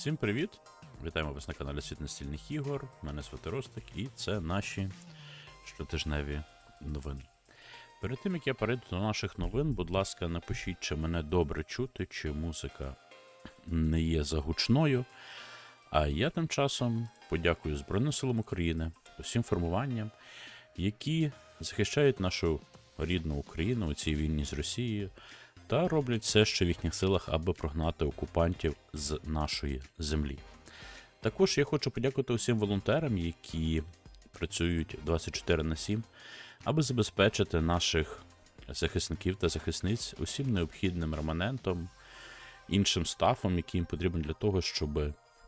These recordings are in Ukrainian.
Всім привіт! Вітаємо вас на каналі Світ настільних ігор. Мене звати Ростик, і це наші щотижневі новини. Перед тим як я перейду до наших новин, будь ласка, напишіть, чи мене добре чути, чи музика не є загучною. А я тим часом подякую Збройним силам України, усім формуванням, які захищають нашу рідну Україну у цій війні з Росією та роблять все, що в їхніх силах, аби прогнати окупантів з нашої землі. Також я хочу подякувати усім волонтерам, які працюють 24 на 7, аби забезпечити наших захисників та захисниць усім необхідним реманентом, іншим стафом, який їм потрібен для того, щоб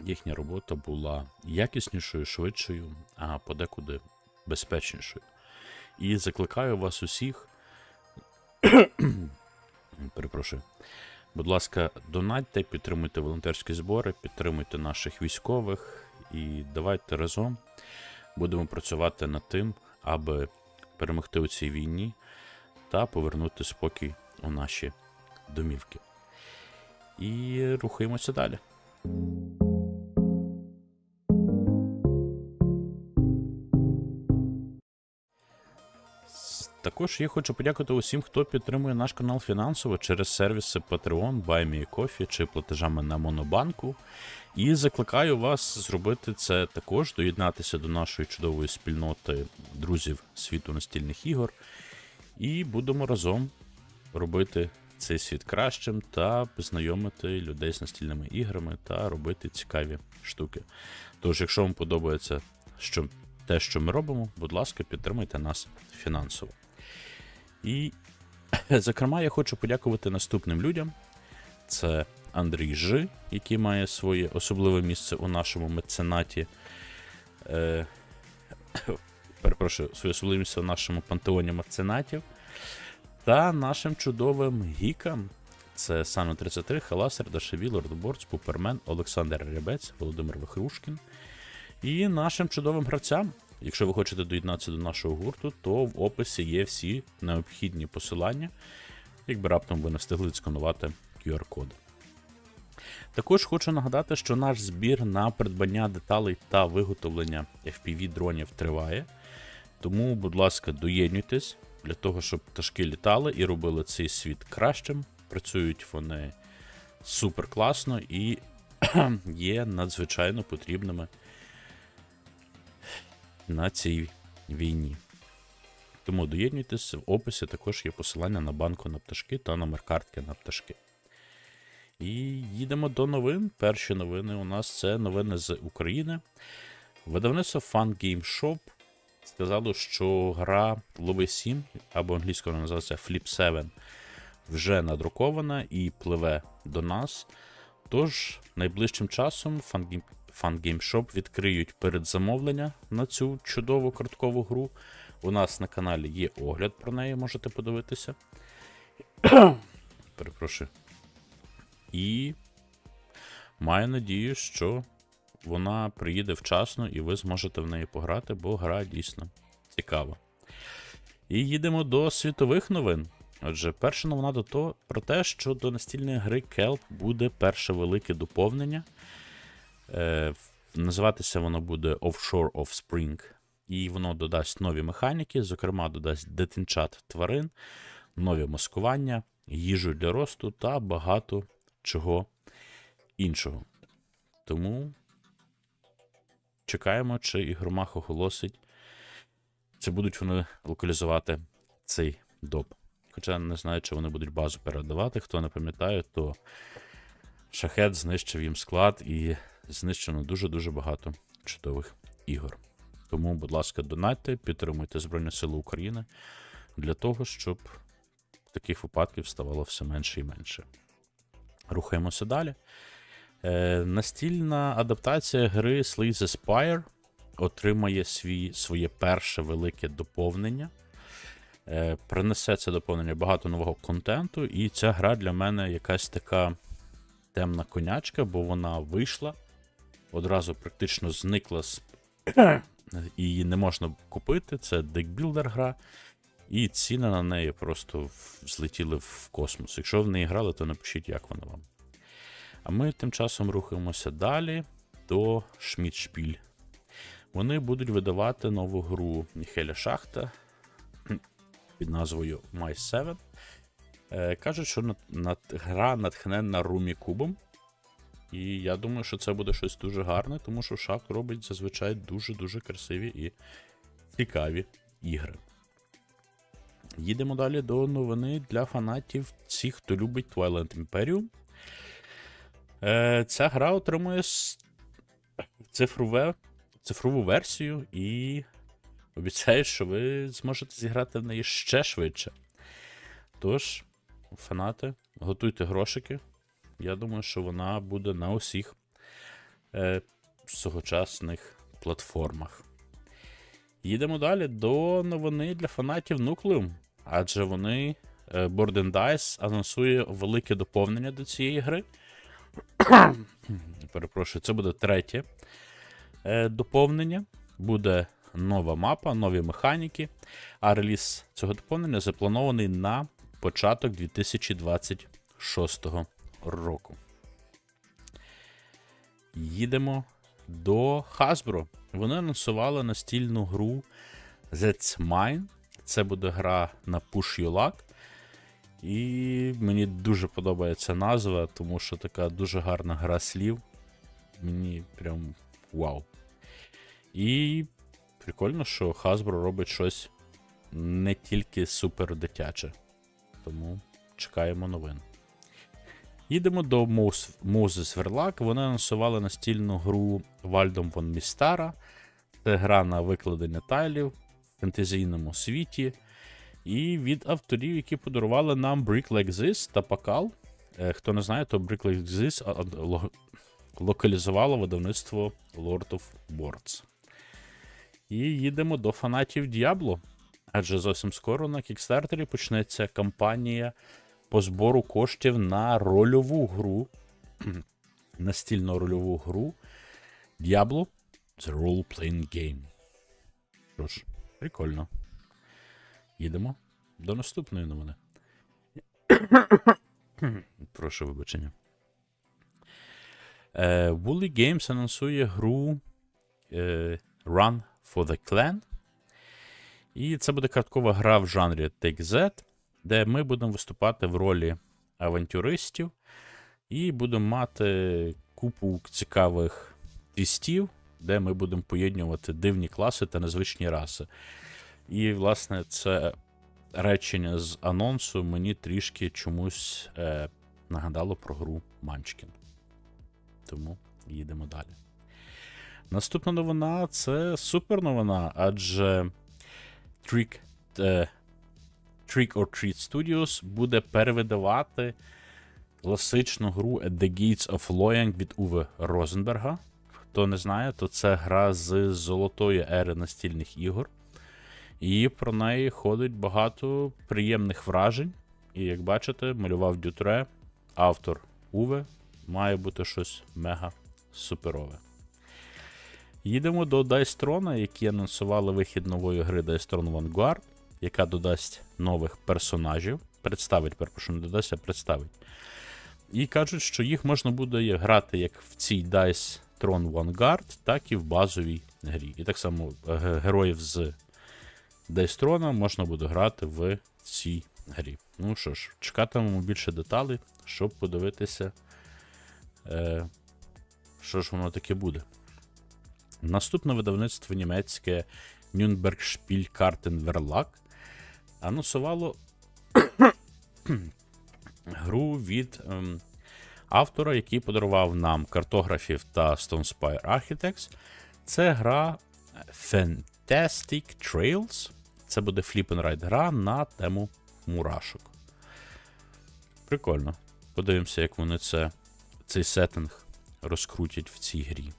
їхня робота була якіснішою, швидшою, а подекуди безпечнішою. І закликаю вас усіх. Перепрошую. Будь ласка, донатьте, підтримуйте волонтерські збори, підтримуйте наших військових і давайте разом будемо працювати над тим, аби перемогти у цій війні та повернути спокій у наші домівки. І рухаємося далі. Також я хочу подякувати усім, хто підтримує наш канал фінансово через сервіси Patreon, BuyMeCoffee чи платежами на Монобанку. І закликаю вас зробити це також, доєднатися до нашої чудової спільноти друзів світу настільних ігор. І будемо разом робити цей світ кращим та познайомити людей з настільними іграми та робити цікаві штуки. Тож, якщо вам подобається що, те, що ми робимо, будь ласка, підтримуйте нас фінансово. І, зокрема, я хочу подякувати наступним людям. Це Андрій Жи, який має своє особливе місце у нашому меценаті. Е, перепрошую, своє особливе місце у нашому пантеоні меценатів. Та нашим чудовим гікам. Це Сано 33, Халасер, Дашеві, Лордборд, Пупермен, Олександр Рябець, Володимир Вихрушкін. І нашим чудовим гравцям. Якщо ви хочете доєднатися до нашого гурту, то в описі є всі необхідні посилання, якби раптом ви не встигли сканувати QR-код. Також хочу нагадати, що наш збір на придбання деталей та виготовлення FPV-дронів триває. Тому, будь ласка, доєднуйтесь для того, щоб пташки літали і робили цей світ кращим. Працюють вони супер класно і є надзвичайно потрібними на цій війні. Тому доєднуйтесь, в описі також є посилання на банку на пташки та номер картки на пташки. І їдемо до новин. Перші новини у нас це новини з України. Видавництво Fun Game Shop сказало, що гра Лови 7 або англійською називається Flip 7 вже надрукована і пливе до нас. Тож найближчим часом Fun Fun Game Shop відкриють передзамовлення на цю чудову карткову гру. У нас на каналі є огляд про неї, можете подивитися. Перепрошую. І маю надію, що вона приїде вчасно і ви зможете в неї пограти, бо гра дійсно цікава. І їдемо до світових новин. Отже, перша новина до того, про те, що до настільної гри Kelp буде перше велике доповнення. Е, називатися воно буде Offshore of Spring. І воно додасть нові механіки, зокрема, додасть дитинчат тварин, нові маскування, їжу для росту та багато чого іншого. Тому чекаємо, чи ігромах оголосить, чи будуть вони локалізувати цей доп. Хоча не знаю, чи вони будуть базу передавати. Хто не пам'ятає, то шахет знищив їм склад і знищено дуже-дуже багато чудових ігор. Тому, будь ласка, донатьте, підтримуйте Збройні Сили України для того, щоб таких випадків ставало все менше і менше. Рухаємося далі. Е, настільна адаптація гри the Spire отримає свій, своє перше велике доповнення. Е, принесе це доповнення багато нового контенту, і ця гра для мене якась така темна конячка, бо вона вийшла, одразу практично зникла з її не можна купити. Це декбілдер гра, і ціни на неї просто в- злетіли в космос. Якщо в неї грали, то напишіть, як вона вам. А ми тим часом рухаємося далі до Шмідшпіль. Вони будуть видавати нову гру Міхеля Шахта під назвою My 7. Е, кажуть, що над, над, гра натхненна Румі Кубом. І я думаю, що це буде щось дуже гарне, тому що Шахт робить зазвичай дуже-дуже красиві і цікаві ігри. Їдемо далі до новини для фанатів всіх, хто любить Twilight Imperium. Е, ця гра отримує цифрове, цифрову версію і обіцяє, що ви зможете зіграти в неї ще швидше. Тож, фанати, готуйте грошики. Я думаю, що вона буде на усіх е, сьогочасних платформах. Їдемо далі до новини для фанатів Nucleum, адже вони е, Board Dice анонсує велике доповнення до цієї гри. Перепрошую, це буде третє е, доповнення. Буде нова мапа, нові механіки. А реліз цього доповнення запланований на початок 2026 року. Їдемо до Hasbro. Вони анонсували настільну гру That's Mine. Це буде гра на Push Your Luck. І мені дуже подобається назва, тому що така дуже гарна гра слів. Мені прям вау. І прикольно, що Hasbro робить щось не тільки супер дитяче. Тому чекаємо новин. Їдемо до Moses Verlag. Вони анонсували настільну гру Вальдом Вон Містара. Це гра на викладення тайлів в фентезійному світі. І від авторів, які подарували нам Brick Like This та Pakal. Е, Хто не знає, то Brick Like This локалізувало видавництво Lord of Boards. І їдемо до фанатів Diablo. Адже зовсім скоро на Кікстартері почнеться кампанія по збору коштів на рольову гру, настільну рольову гру Diablo The Role Playing Game. Що ж, прикольно. Їдемо до наступної новини. Прошу вибачення. Е, Woolly Games анонсує гру е, Run for the Clan. І це буде карткова гра в жанрі Take Z, де ми будемо виступати в ролі авантюристів і будемо мати купу цікавих твістів, де ми будемо поєднувати дивні класи та незвичні раси. І, власне, це речення з анонсу мені трішки чомусь е, нагадало про гру Munchkin. Тому їдемо далі. Наступна новина це супер новина, адже Trick, е, Trick or Treat Studios буде перевидавати класичну гру At the Gates of Loyang від Уве Розенберга. Хто не знає, то це гра з золотої ери настільних ігор. І про неї ходить багато приємних вражень. І як бачите, малював Дютре, автор Уве, має бути щось мега суперове. Їдемо до Дайстрона, які анонсували вихід нової гри Дайстрон Vanguard, яка додасть нових персонажів. Представить, перепрошую, не додасть, а представить. І кажуть, що їх можна буде грати як в цій Dice Tron Vanguard, так і в базовій грі. І так само е, героїв з Дайстрона можна буде грати в цій грі. Ну що ж, чекатимемо більше деталей, щоб подивитися, е, що ж воно таке буде. Наступне видавництво німецьке Nürnberg Spielkarten Verlag анонсувало гру від ем, автора, який подарував нам картографів та Stone Spire Architects. Це гра Fantastic Trails. Це буде Flip and Ride гра на тему мурашок. Прикольно. Подивимося, як вони це, цей сеттинг розкрутять в цій грі.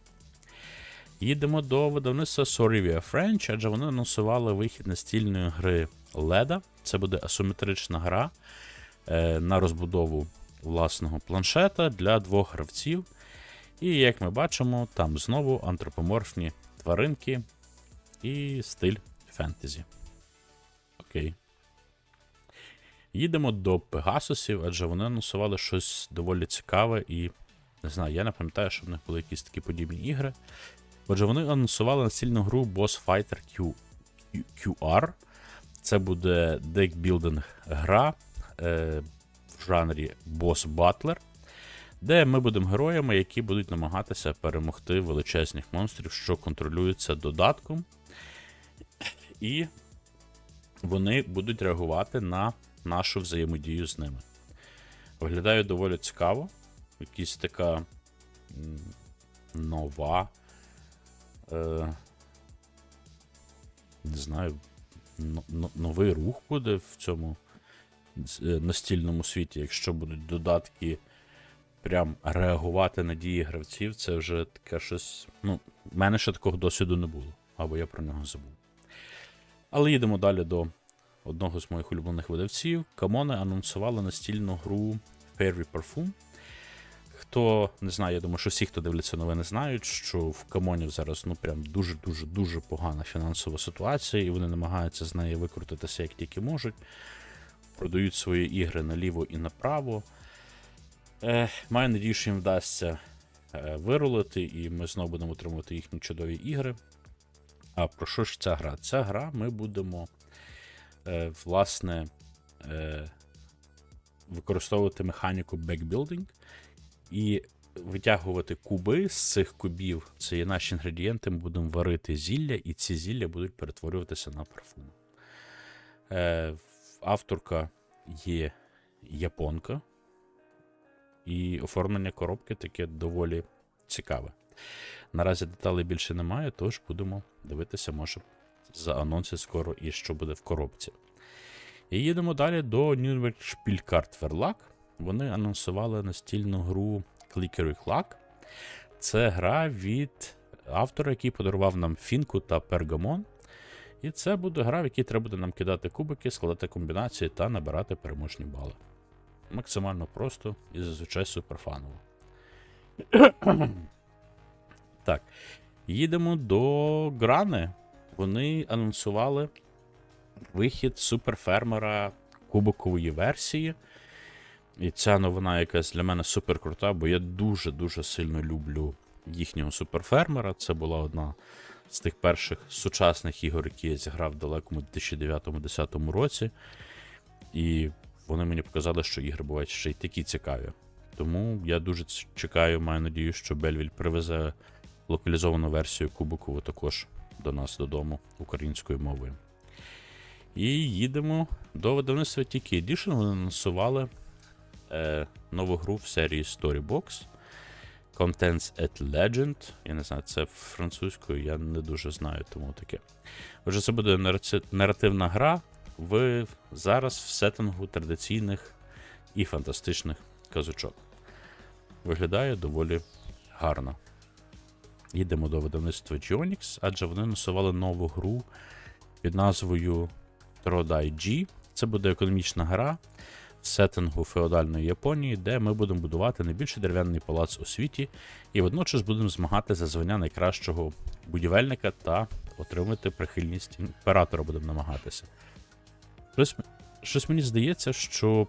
Їдемо до видавництва Sorrivia French, адже вони анонсували вихід настільної гри Leda. Це буде асиметрична гра е, на розбудову власного планшета для двох гравців. І як ми бачимо, там знову антропоморфні тваринки і стиль фентезі. Окей. Їдемо до Пегасусів, адже вони анонсували щось доволі цікаве і Не знаю, я не пам'ятаю, що в них були якісь такі подібні ігри. Отже, вони анонсували настільну гру Boss Fighter Q, QR. Це буде декбілдинг гра е, в жанрі Boss Battler, де ми будемо героями, які будуть намагатися перемогти величезних монстрів, що контролюються додатком. І вони будуть реагувати на нашу взаємодію з ними. Виглядає доволі цікаво. Якась така нова. Е, не знаю, но- но- новий рух буде в цьому е, настільному світі. Якщо будуть додатки прям реагувати на дії гравців, це вже таке щось. Ну, в мене ще такого досвіду не було, або я про нього забув. Але їдемо далі до одного з моїх улюблених видавців. Камоне анонсували настільну гру Fairy Parfum. Хто не знає, я думаю, що всі, хто дивляться новини, знають, що в Камонів зараз ну прям дуже-дуже дуже погана фінансова ситуація, і вони намагаються з неї викрутитися як тільки можуть. Продають свої ігри наліво і направо. Е, маю надію, що їм вдасться е, вирулити, і ми знову будемо отримувати їхні чудові ігри. А про що ж ця гра? Ця гра ми будемо, е, власне, е, використовувати механіку бекбілдинг і витягувати куби з цих кубів. Це є наші інгредієнти. Ми будемо варити зілля, і ці зілля будуть перетворюватися на парфуми. Е, авторка є японка, і оформлення коробки таке доволі цікаве. Наразі деталей більше немає, тож будемо дивитися, може, за анонси скоро і що буде в коробці. І їдемо далі до Nürnberg Spielkart Verlag. Вони анонсували настільну гру Clicker Clack. Це гра від автора, який подарував нам Фінку та Пергамон. І це буде гра, в якій треба буде нам кидати кубики, складати комбінації та набирати переможні бали. Максимально просто і зазвичай суперфаново. так. Їдемо до Грани. Вони анонсували вихід суперфермера кубокової версії. І ця новина якась для мене супер крута, бо я дуже-дуже сильно люблю їхнього суперфермера. Це була одна з тих перших сучасних ігор, які я зіграв в далекому 2009-2010 році. І вони мені показали, що ігри бувають ще й такі цікаві. Тому я дуже чекаю, маю надію, що Бельвіль привезе локалізовану версію Кубокову також до нас додому українською мовою. І їдемо до видавництва Tiki Edition. Вони анонсували е, нову гру в серії Storybox. Contents at Legend. Я не знаю, це французькою, я не дуже знаю, тому таке. Отже, це буде наративна гра в зараз в сеттингу традиційних і фантастичних казочок. Виглядає доволі гарно. Їдемо до видавництва Geonix, адже вони анонсували нову гру під назвою Trodai G. Це буде економічна гра сеттингу феодальної Японії, де ми будемо будувати найбільший дерев'яний палац у світі, і водночас будемо змагати за звання найкращого будівельника та отримати прихильність імператора будемо намагатися. Щось, щось мені здається, що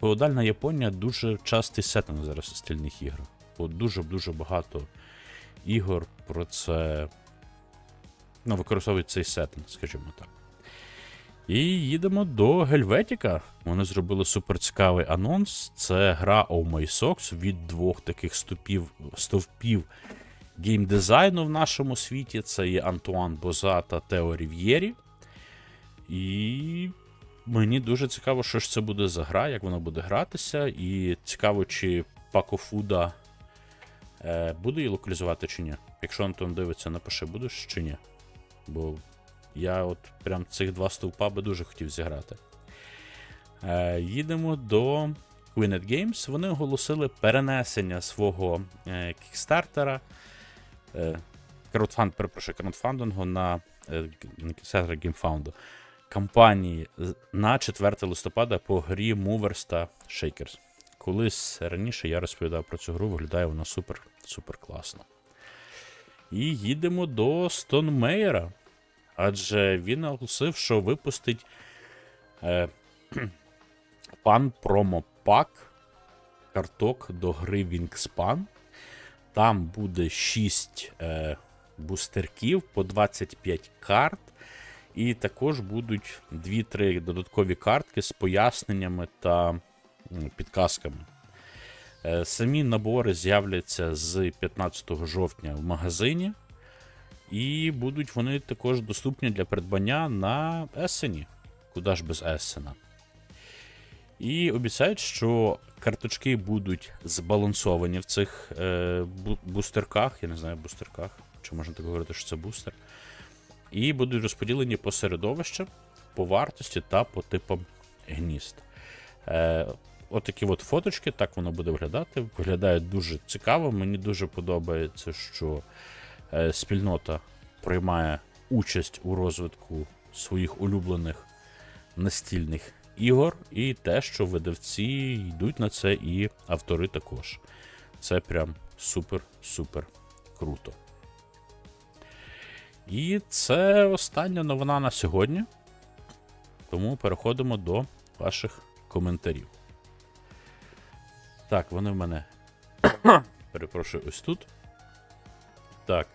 феодальна Японія дуже частий сеттинг зараз стильних ігор. Бо дуже-дуже багато ігор про це ну, використовують цей сеттинг, скажімо так. І їдемо до Гельветіка. Вони зробили суперцікавий анонс. Це гра Oh My Socks від двох таких ступів, стовпів геймдизайну в нашому світі. Це є Антуан Боза та Тео Рів'єрі. І мені дуже цікаво, що ж це буде за гра, як вона буде гратися. І цікаво, чи Пако Фуда е, буде її локалізувати чи ні. Якщо Антон дивиться, напиши, будеш чи ні. Бо я от прям цих два стовпа би дуже хотів зіграти. Е, їдемо до Winnet Games. Вони оголосили перенесення свого е, кікстартера. Е, краудфанд, перепрошую, краудфандингу на на GameFound кампанії на 4 листопада по грі Movers та Shakers. Колись раніше я розповідав про цю гру, виглядає вона супер, супер класно. І їдемо до Стонмейера. Адже він оголосив, що випустить е, пан промопак карток до гри Wingspan. Там буде 6 е, бустерків по 25 карт. І також будуть 2-3 додаткові картки з поясненнями та підказками. Е, Самі набори з'являться з 15 жовтня в магазині. І будуть вони також доступні для придбання на Есені. Куди ж без Есена. І обіцяють, що карточки будуть збалансовані в цих е, бустерках. Я не знаю, бустерках, чи можна так говорити, що це бустер. І будуть розподілені по середовищам, по вартості та по типам гнізд. Е, от такі от фоточки, так воно буде виглядати. Виглядає дуже цікаво. Мені дуже подобається, що спільнота приймає участь у розвитку своїх улюблених настільних ігор, і те, що видавці йдуть на це, і автори також. Це прям супер-супер круто. І це остання новина на сьогодні. Тому переходимо до ваших коментарів. Так, вони в мене. Перепрошую, ось тут. Так.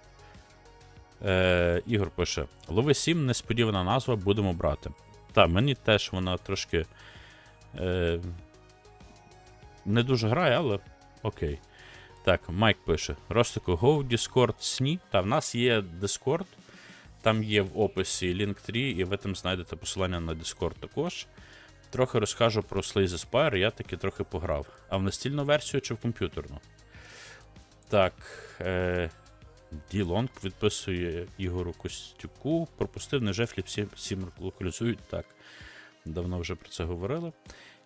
Е, Ігор пише: Лови 7, несподівана назва, будемо брати. Так, мені теж вона трошки. Е, не дуже грає, але окей. Так, Майк пише: Ростику, Go, Discord, сні. Та в нас є Discord. Там є в описі Linktree, і ви там знайдете посилання на Discord також. Трохи розкажу про Slay Spire, я таки трохи пограв. А в настільну версію чи в комп'ютерну? Так. Е, Ділонг відписує Ігору Костюку. Пропустив, неже фліп 7, 7 локалізують. Так. Давно вже про це говорили.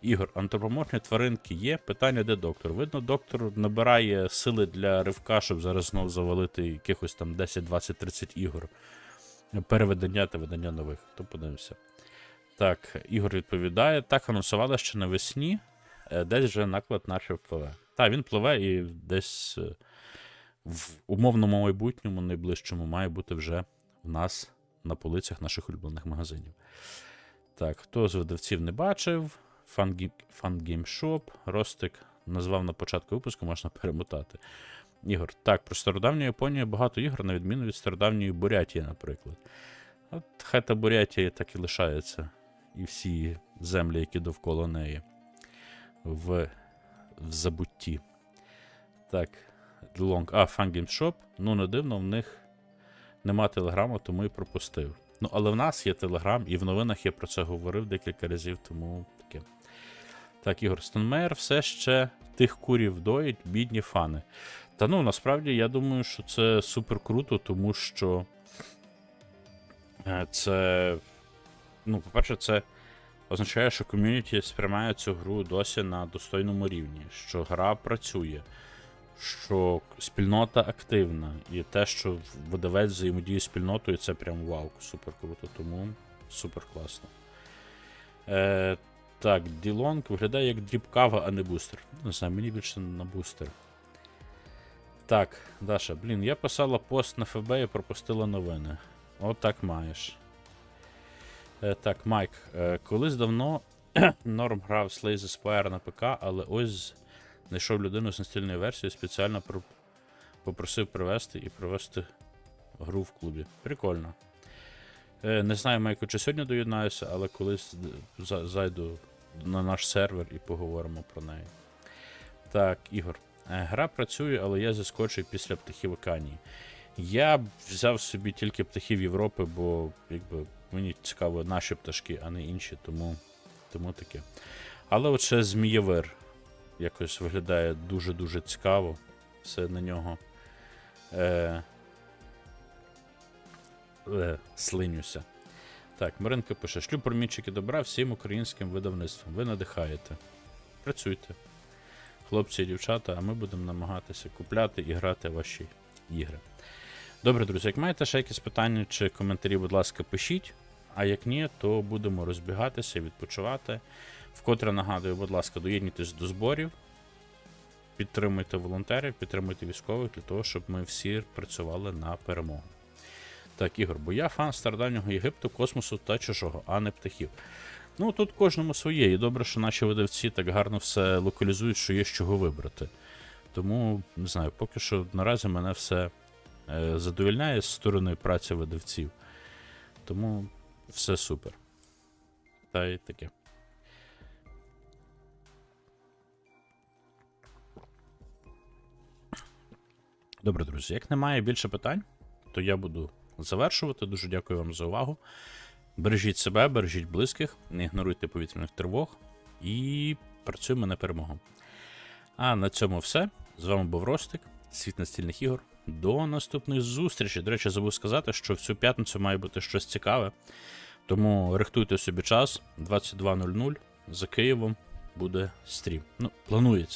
Ігор, антропоморфні тваринки є. Питання, де доктор? Видно, доктор набирає сили для ривка, щоб зараз знов завалити якихось там 10, 20, 30 ігор. Переведення та видання нових. То подивимося. Так, Ігор відповідає. Так, анонсували ще навесні. Е, Десь вже наклад наче пливе. Так, він пливе і десь е, в умовному майбутньому, найближчому, має бути вже в нас на полицях наших улюблених магазинів. Так, хто з видавців не бачив? Shop, Ростик назвав на початку випуску, можна перемотати. Ігор, так, про стародавню Японію багато ігор, на відміну від стародавньої Бурятії, наприклад. От хай та Бурятія так і лишається. І всі землі, які довкола неї. В, в забутті. Так, Long. А, Fun Game Shop. Ну, не дивно, в них нема телеграму, тому і пропустив. Ну, але в нас є телеграм, і в новинах я про це говорив декілька разів, тому таке. Так, Ігор Стенмейер все ще тих курів доїть, бідні фани. Та ну, насправді, я думаю, що це супер круто, тому що е, це. Ну, по-перше, це означає, що ком'юніті сприймає цю гру досі на достойному рівні, що гра працює, що спільнота активна, і те, що видавець взаємодіє з спільнотою, це прям вау, супер круто, тому супер класно. Е, так, Ділонг виглядає як дрібкава, а не бустер. Не знаю, мені більше на бустер. Так, Даша, блін, я писала пост на ФБ і пропустила новини. От так маєш. Е, так, Майк, е, колись давно Норм грав Slay the Spire на ПК, але ось знайшов людину з настільною версією, спеціально про- попросив привезти і провести гру в клубі. Прикольно. Е, не знаю, Майко, чи сьогодні доєднаюся, але колись зайду на наш сервер і поговоримо про неї. Так, Ігор. Е, Гра працює, але я зіскочив після птахів Аканії. Я взяв собі тільки птахів Європи, бо якби, мені цікаво наші пташки, а не інші, тому, тому таке. Але от ще Змієвир якось виглядає дуже-дуже цікаво. Все на нього. Е, е, слинюся. Так, Маринка пише: шлю промінчики добра всім українським видавництвам. Ви надихаєте. Працюйте. Хлопці і дівчата, а ми будемо намагатися купляти і грати ваші ігри. Добре, друзі, як маєте ще якісь питання чи коментарі, будь ласка, пишіть. А як ні, то будемо розбігатися, відпочивати. Вкотре нагадую, будь ласка, доєднуйтесь до зборів, підтримуйте волонтерів, підтримуйте військових для того, щоб ми всі працювали на перемогу. Так, Ігор, бо я фан стародавнього Єгипту, космосу та чужого, а не птахів. Ну, тут кожному своє, і добре, що наші видавці так гарно все локалізують, що є з чого вибрати. Тому, не знаю, поки що наразі мене все е, задовільняє з сторони праці видавців. Тому все супер. Та й таке. Добре, друзі, як немає більше питань, то я буду завершувати. Дуже дякую вам за увагу. Бережіть себе, бережіть близьких, не ігноруйте повітряних тривог і працюємо на перемогу. А на цьому все. З вами був Ростик, світ настільних ігор. До наступних зустрічей. До речі, забув сказати, що в цю п'ятницю має бути щось цікаве. Тому рихтуйте собі час 22.00 за Києвом буде стрім. Ну, планується.